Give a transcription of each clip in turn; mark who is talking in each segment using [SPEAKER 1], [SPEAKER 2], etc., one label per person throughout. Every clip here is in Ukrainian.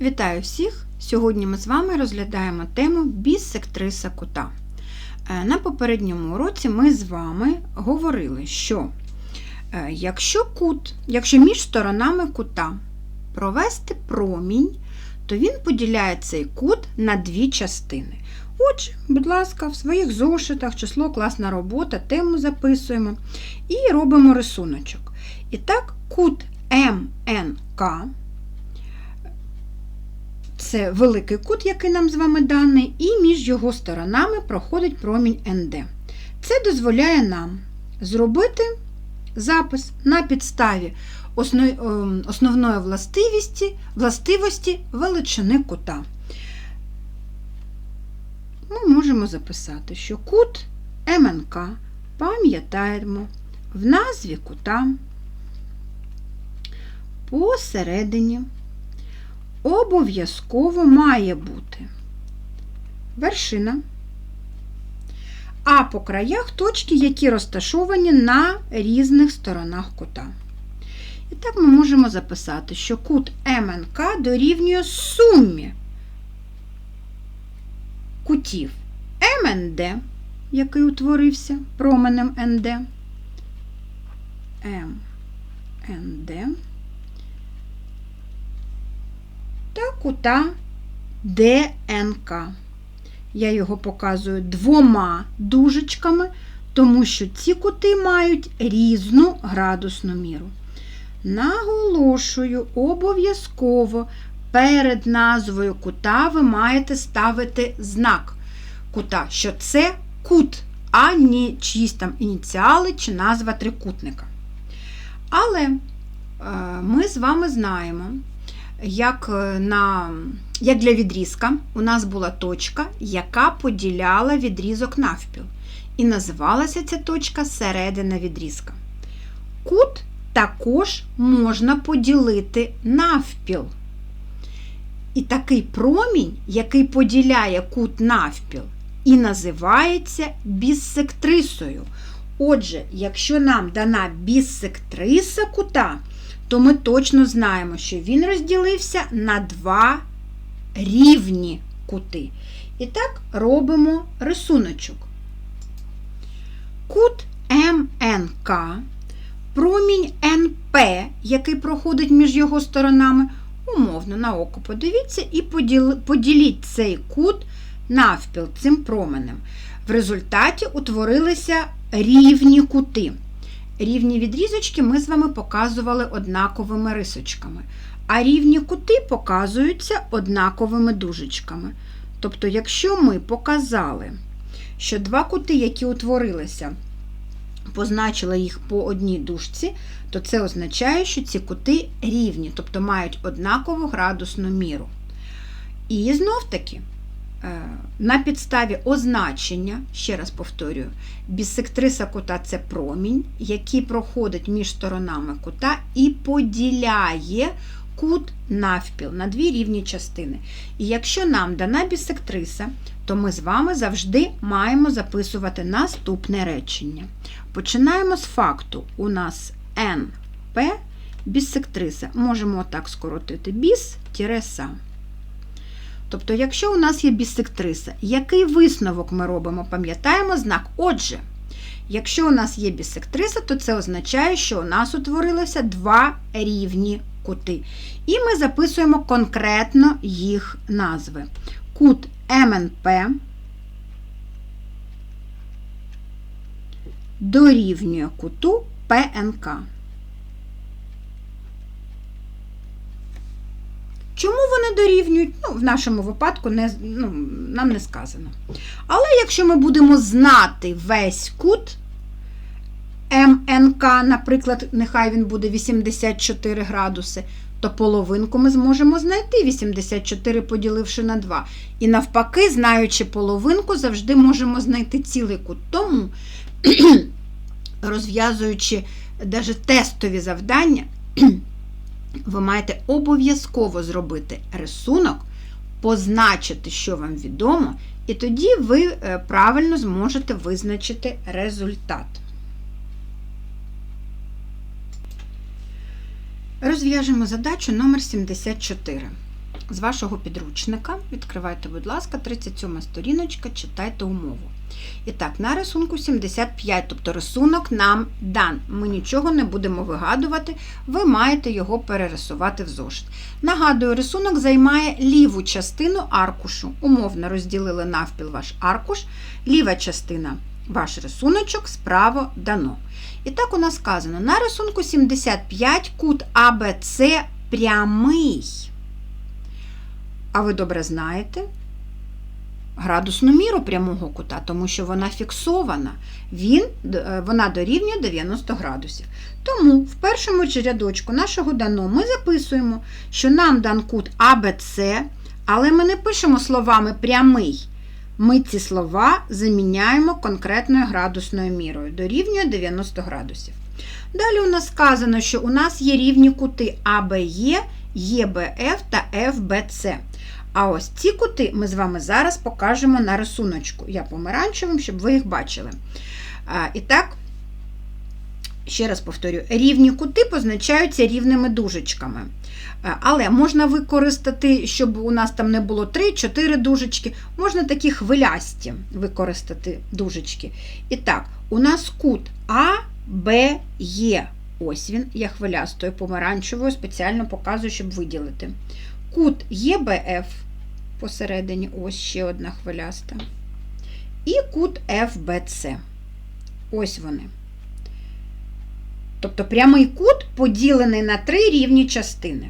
[SPEAKER 1] Вітаю всіх! Сьогодні ми з вами розглядаємо тему біссектриса кута. Е, На попередньому уроці ми з вами говорили, що е, якщо кут, якщо між сторонами кута провести промінь, то він поділяє цей кут на дві частини. Отже, будь ласка, в своїх зошитах число класна робота, тему записуємо і робимо рисуночок. І так, кут МНК це великий кут, який нам з вами даний, і між його сторонами проходить промінь НД. Це дозволяє нам зробити запис на підставі ем, основної властивості, властивості величини кута. Ми можемо записати, що кут МНК пам'ятаємо в назві кута посередині обов'язково має бути вершина, а по краях точки, які розташовані на різних сторонах кута. І так ми можемо записати, що кут МНК дорівнює сумі кутів МНД, який утворився променем НД, МНД та кута ДНК. Я його показую двома дужечками, тому що ці кути мають різну градусну міру. Наголошую, обов'язково перед назвою кута ви маєте ставити знак кута, що це кут, а не чиїсь там ініціали чи назва трикутника. Але е, ми з вами знаємо, як, е, на, як для відрізка, у нас була точка, яка поділяла відрізок навпіл. І називалася ця точка середина відрізка. Кут також можна поділити навпіл. І такий промінь, який поділяє кут навпіл, і називається біссектрисою. Отже, якщо нам дана біссектриса кута, то ми точно знаємо, що він розділився на два рівні кути. І так робимо рисуночок. Кут МНК, промінь НП, який проходить між його сторонами, умовно на око подивіться, і поділіть цей кут навпіл цим променем. В результаті утворилися рівні кути. Рівні відрізочки ми з вами показували однаковими рисочками, а рівні кути показуються однаковими дужечками. Тобто, якщо ми показали, що два кути, які утворилися, позначили їх по одній дужці, то це означає, що ці кути рівні, тобто мають однакову градусну міру. І знов-таки. Е, на підставі означення, ще раз повторюю, бісектриса кута це промінь, який проходить між сторонами кута і поділяє кут навпіл на дві рівні частини. І якщо нам дана бісектриса, то ми з вами завжди маємо записувати наступне речення. Починаємо з факту. У нас НП бісектриса. Можемо отак скоротити біс-са. Тобто, якщо у нас є бісектриса, який висновок ми робимо? Пам'ятаємо знак. Отже, якщо у нас є бісектриса, то це означає, що у нас утворилося два рівні кути. І ми записуємо конкретно їх назви. Кут МНП дорівнює куту ПНК. Чому вони дорівнюють? Ну, В нашому випадку не, ну, нам не сказано. Але якщо ми будемо знати весь кут МНК, наприклад, нехай він буде 84 градуси, то половинку ми зможемо знайти 84, поділивши на 2. І навпаки, знаючи половинку, завжди можемо знайти цілий кут. Тому, розв'язуючи навіть тестові завдання, ви маєте обов'язково зробити рисунок, позначити, що вам відомо, і тоді ви е, правильно зможете визначити результат. Розв'яжемо задачу номер 74. З вашого підручника. Відкривайте, будь ласка, 37 сторіночка, читайте умову. І так, на рисунку 75, тобто рисунок нам дан. Ми нічого не будемо вигадувати, ви маєте його перерисувати в зошит. Нагадую, рисунок займає ліву частину аркушу. Умовно розділили навпіл ваш аркуш, ліва частина ваш рисуночок, справа дано. І так у нас сказано: на рисунку 75 кут АБЦ прямий. А ви добре знаєте градусну міру прямого кута, тому що вона фіксована, Він, е, вона дорівнює 90 градусів. Тому в першому рядочку нашого дано ми записуємо, що нам дан кут АБЦ, але ми не пишемо словами прямий. Ми ці слова заміняємо конкретною градусною мірою, дорівнює 90 градусів. Далі у нас сказано, що у нас є рівні кути АБЕ, ЄБФ та ФБЦ. А ось ці кути ми з вами зараз покажемо на рисуночку. Я помаранчевим, щоб ви їх бачили. І так, ще раз повторю, рівні кути позначаються рівними дужечками. Але можна використати, щоб у нас там не було 3-4 дужечки, можна такі хвилясті використати дужечки. І так, у нас кут А, Б, Є. Ось він, я хвилястою помаранчевою, спеціально показую, щоб виділити. Кут ЄБФ посередині, ось ще одна хвиляста. І кут FBC. Ось вони. Тобто прямий кут поділений на три рівні частини.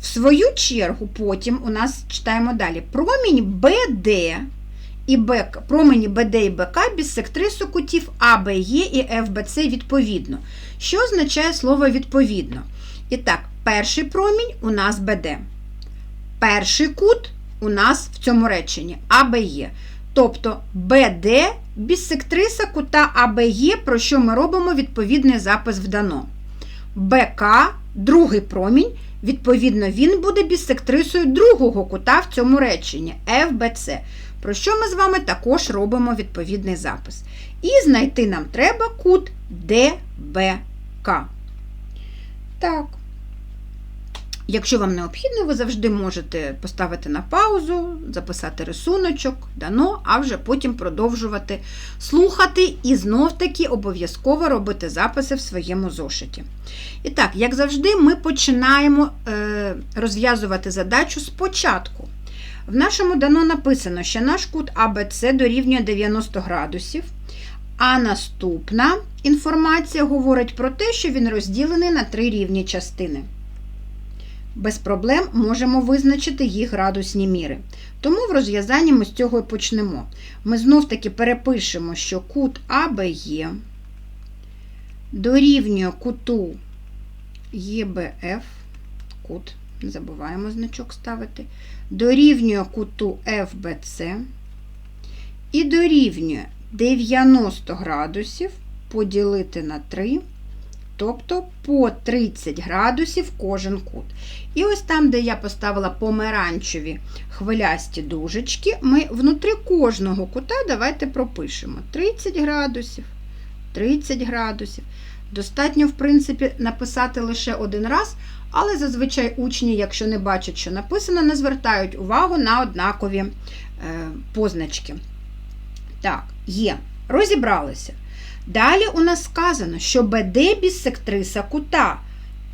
[SPEAKER 1] В свою чергу, потім у нас читаємо далі промінь BD і Б, промені БД і БК бісектрису кутів АБЕ і ФБЦ відповідно. Що означає слово відповідно? І так, перший промінь у нас БД. Перший кут у нас в цьому реченні АБЕ. Тобто БД бісектриса кута АБЕ, про що ми робимо відповідний запис в дано. БК другий промінь, відповідно, він буде бісектрисою другого кута в цьому реченні ФБЦ, про що ми з вами також робимо відповідний запис. І знайти нам треба кут ДБК. Так. Якщо вам необхідно, ви завжди можете поставити на паузу, записати рисуночок, дано, а вже потім продовжувати слухати і знов-таки обов'язково робити записи в своєму зошиті. І так, як завжди, ми починаємо е, розв'язувати задачу спочатку. В нашому дано написано, що наш кут АБЦ дорівнює 90 градусів. А наступна інформація говорить про те, що він розділений на три рівні частини без проблем можемо визначити їх градусні міри. Тому в розв'язанні ми з цього і почнемо. Ми знов-таки перепишемо, що кут АБЕ дорівнює куту ЄБФ, кут, не забуваємо значок ставити, дорівнює куту ФБЦ і дорівнює 90 градусів поділити на 3 тобто по 30 градусів кожен кут. І ось там, де я поставила помаранчеві хвилясті дужечки, ми внутрі кожного кута давайте пропишемо 30 градусів, 30 градусів. Достатньо, в принципі, написати лише один раз, але зазвичай учні, якщо не бачать, що написано, не звертають увагу на однакові е, позначки. Так, є. Розібралися. Далі у нас сказано, що БД бісектриса кута.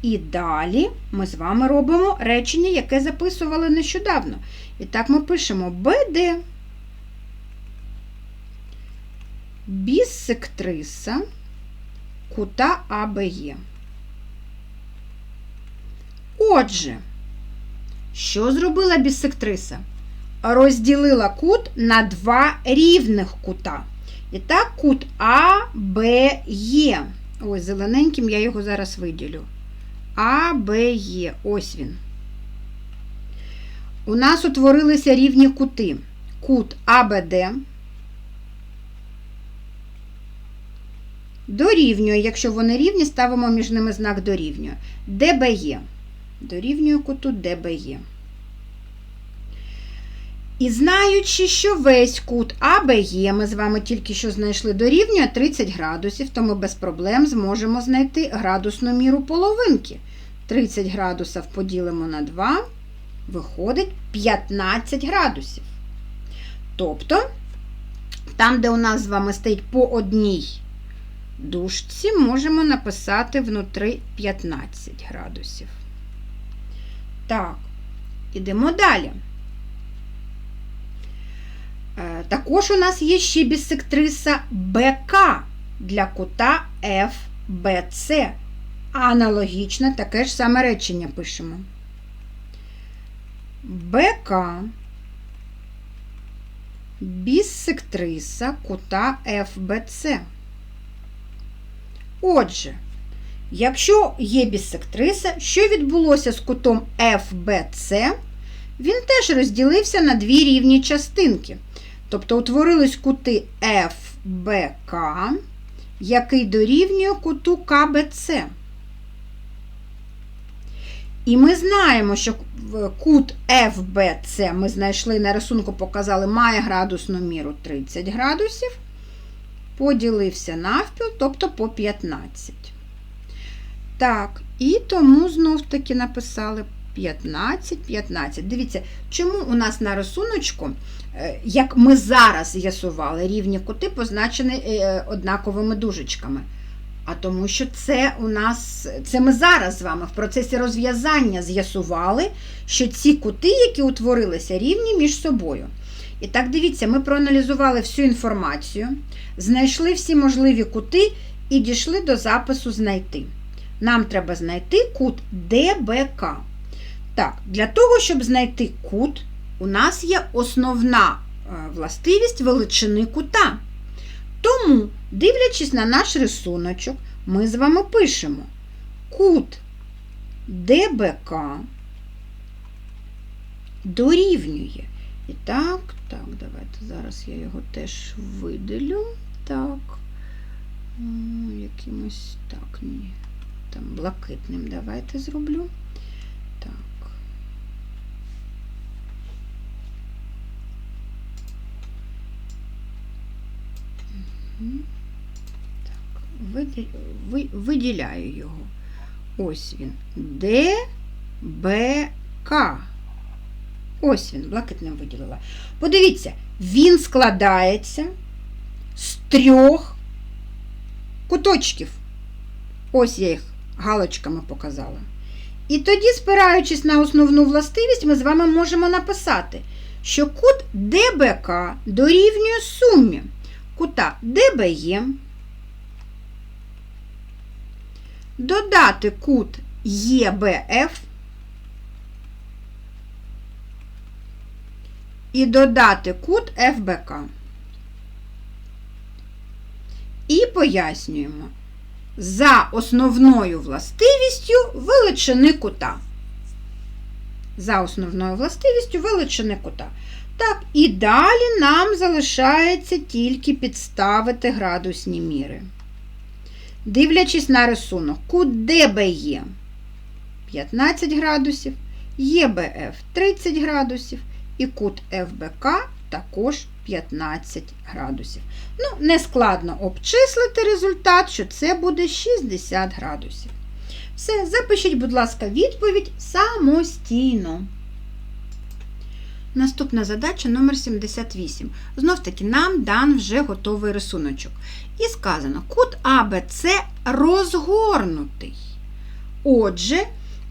[SPEAKER 1] І далі ми з вами робимо речення, яке записували нещодавно. І так ми пишемо БД бісектриса кута АБЕ. Отже, що зробила бісектриса? Розділила кут на два рівних кута. І так, кут А, Б, Є. Ось, зелененьким я його зараз виділю. А, Б, Є. Ось він. У нас утворилися рівні кути. Кут АБД. Дорівнює, якщо вони рівні, ставимо між ними знак дорівнює. ДБЄ. Дорівнює куту ДБЄ. І знаючи, що весь кут АБЕ ми з вами тільки що знайшли дорівнює 30 градусів, то ми без проблем зможемо знайти градусну міру половинки. 30 градусів поділимо на 2, виходить 15 градусів. Тобто, там, де у нас з вами стоїть по одній дужці, можемо написати внутри 15 градусів. Так, ідемо далі. Е, Також у нас є ще бісектриса БК для кута FBC. Аналогічно таке ж саме речення пишемо. БК бісектриса кута FBC. Отже, якщо є бісектриса, що відбулося з кутом FBC, він теж розділився на дві рівні частинки. Тобто утворились кути FBK, який дорівнює куту КБЦ. І ми знаємо, що кут FBC ми знайшли на рисунку, показали, має градусну міру 30 градусів, поділився навпіл, тобто по 15. Так, і тому знов-таки написали 15, 15. Дивіться, чому у нас на рисуночку, е, як ми зараз з'ясували, рівні кути позначені е, однаковими дужечками. А тому що це у нас, це ми зараз з вами в процесі розв'язання з'ясували, що ці кути, які утворилися, рівні між собою. І так, дивіться, ми проаналізували всю інформацію, знайшли всі можливі кути і дійшли до запису знайти. Нам треба знайти кут ДБК. Так, для того, щоб знайти кут, у нас є основна властивість величини кута. Тому, дивлячись на наш рисуночок, ми з вами пишемо кут ДБК дорівнює. І так, так, давайте зараз я його теж видалю. Так, якимось так, ні, там блакитним давайте зроблю. Так. Так, виділяю його. Ось він. ДБК. Ось він, блакитним виділила. Подивіться, він складається з трьох куточків. Ось я їх галочками показала. І тоді, спираючись на основну властивість, ми з вами можемо написати, що кут ДБК дорівнює сумі кута ДБЄ, додати кут ЄБФ і додати кут ФБК. І пояснюємо за основною властивістю величини кута. За основною властивістю величини кута. Так, і далі нам залишається тільки підставити градусні міри. Дивлячись на рисунок, кут ДБЄ 15 градусів, ЄБФ 30 градусів і кут ФБК також 15 градусів. Ну, нескладно обчислити результат, що це буде 60 градусів. Все, запишіть, будь ласка, відповідь самостійно. Наступна задача номер 78. Знов таки, нам дан вже готовий рисуночок. І сказано, кут АБЦ розгорнутий. Отже,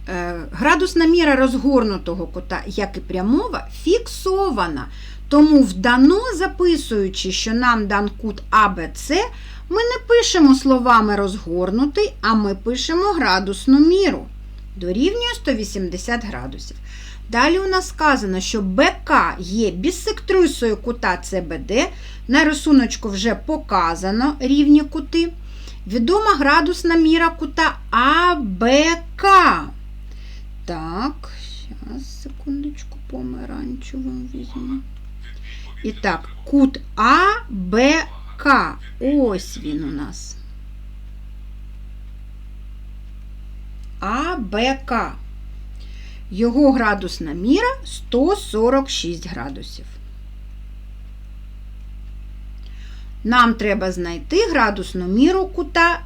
[SPEAKER 1] е, градусна міра розгорнутого кута, як і прямова, фіксована. Тому вдано, записуючи, що нам дан кут АБЦ, ми не пишемо словами розгорнутий, а ми пишемо градусну міру. Дорівнює 180 градусів. Далі у нас сказано, що БК є бісектрисою кута ЦБД. На рисуночку вже показано рівні кути. Відома градусна міра кута АБК. Так, зараз, секундочку, помаранчевим візьму. І так, кут АБК. Ось він у нас. АБК. Його градусна міра 146 градусів. Нам треба знайти градусну міру кута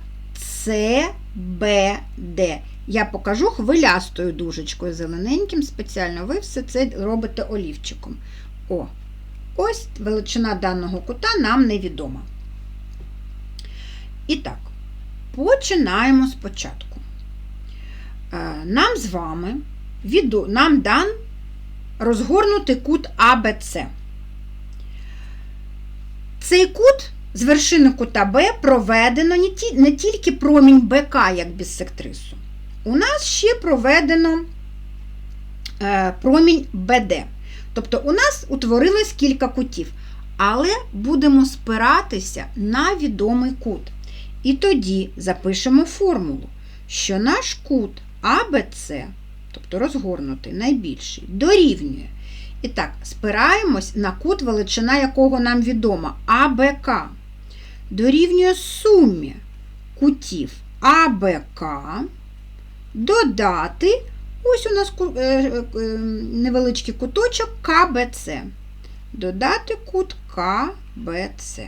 [SPEAKER 1] CBD, я покажу хвилястою дужечкою зелененьким спеціально. Ви все це робите олівчиком. О, ось величина даного кута нам невідома. І так, починаємо спочатку. Е, Нам з вами нам дан розгорнутий кут АБЦ. Цей кут з вершини кута Б проведено не тільки промінь БК, як біссектрису. У нас ще проведено е, промінь БД. Тобто у нас утворилось кілька кутів, але будемо спиратися на відомий кут. І тоді запишемо формулу, що наш кут АБЦ, тобто розгорнутий, найбільший, дорівнює. І так, спираємось на кут, величина якого нам відома АБК. Дорівнює сумі кутів АБК, додати, ось у нас е, е, е, невеличкий куточок КБЦ. Додати кут КБЦ.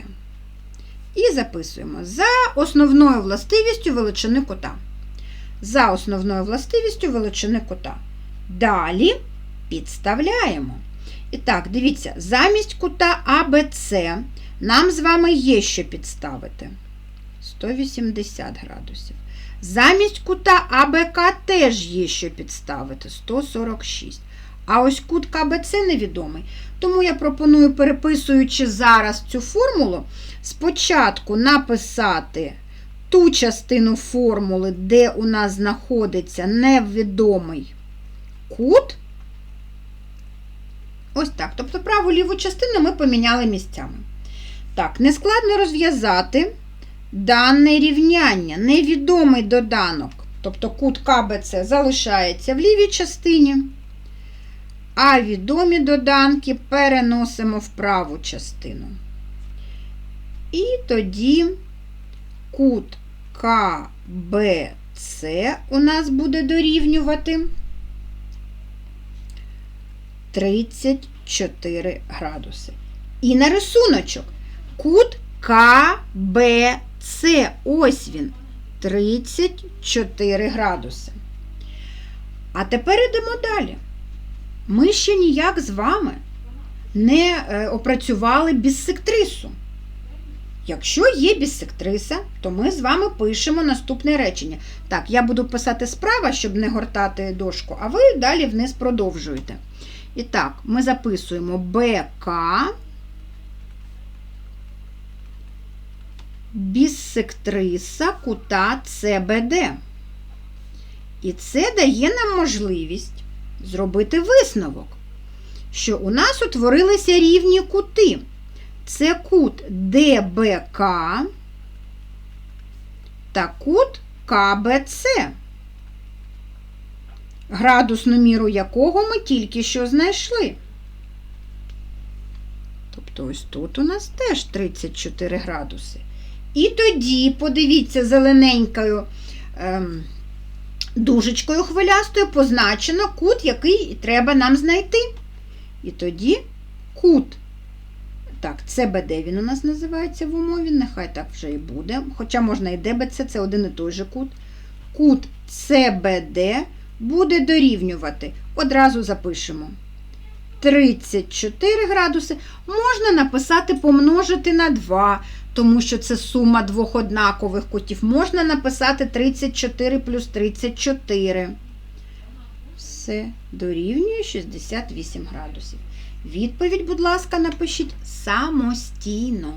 [SPEAKER 1] І записуємо за основною властивістю величини кота. За основною властивістю величини кота. Далі підставляємо. І так, дивіться, замість кута АБЦ нам з вами є що підставити. 180 градусів. Замість кута АБК теж є що підставити 146. А ось кут КБЦ невідомий. Тому я пропоную, переписуючи зараз цю формулу, спочатку написати ту частину формули, де у нас знаходиться невідомий кут. Ось так. Тобто праву ліву частину ми поміняли місцями. Так, нескладно розв'язати дане рівняння, невідомий доданок, тобто кут КБЦ залишається в лівій частині, а відомі доданки переносимо в праву частину. І тоді кут КБЦ у нас буде дорівнювати 34 градуси. І на рисуночок кут КБЦ. Ось він 34 градуси. А тепер йдемо далі. Ми ще ніяк з вами не е, опрацювали біссектрису. Якщо є біссектриса, то ми з вами пишемо наступне речення. Так, я буду писати справа, щоб не гортати дошку, а ви далі вниз продовжуєте. І так, ми записуємо БК біссектриса кута ЦБД. І це дає нам можливість зробити висновок, що у нас утворилися рівні кути. Це кут ДБК та кут КБЦ, градусну міру якого ми тільки що знайшли. Тобто ось тут у нас теж 34 градуси. І тоді, подивіться, зелененькою ем, дужечкою хвилястою позначено кут, який треба нам знайти. І тоді кут. Так, ЦБД він у нас називається в умові, нехай так вже і буде. Хоча можна і ДБЦ, це один і той же кут. Кут ЦБД буде дорівнювати. Одразу запишемо. 34 градуси можна написати помножити на 2, тому що це сума двох однакових кутів. Можна написати 34 плюс 34. Все дорівнює 68 градусів. Відповідь, будь ласка, напишіть самостійно.